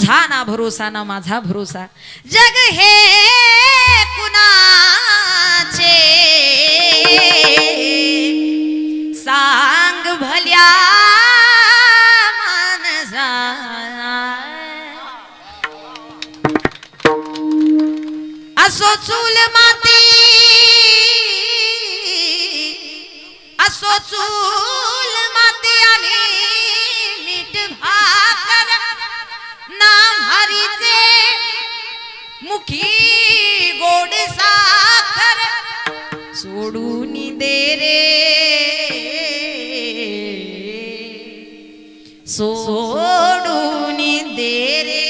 तुझा ना भरोसा ना माझा भरोसा. जग हे कुणाचे? सांग भल्या मानसा असो चूल माती असो चूल माती आणि मीठ तेरे दे रे। सोडून दे रे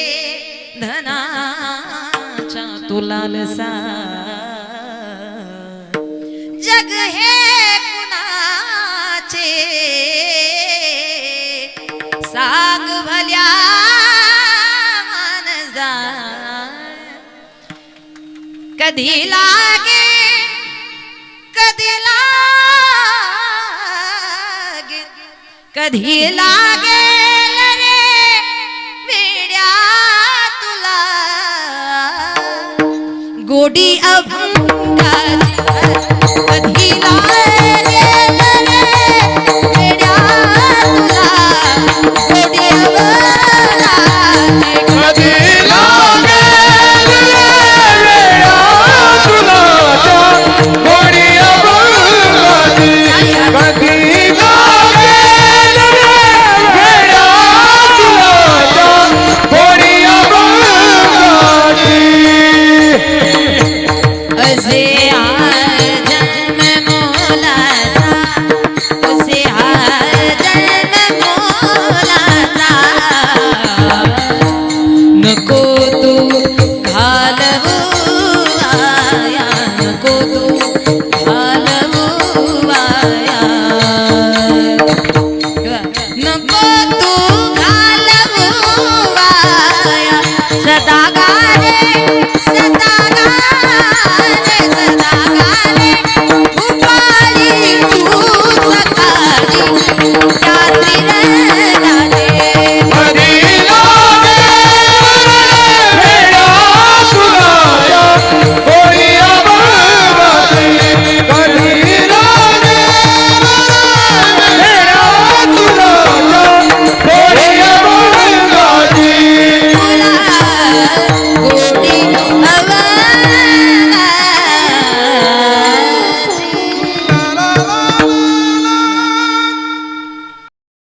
धनाच्या तुलालसा जग हे कुणाचे? साग भल्या मानजा कधी लागे कधी लागेल रे वेड्या तुला? गोडी अभंगाची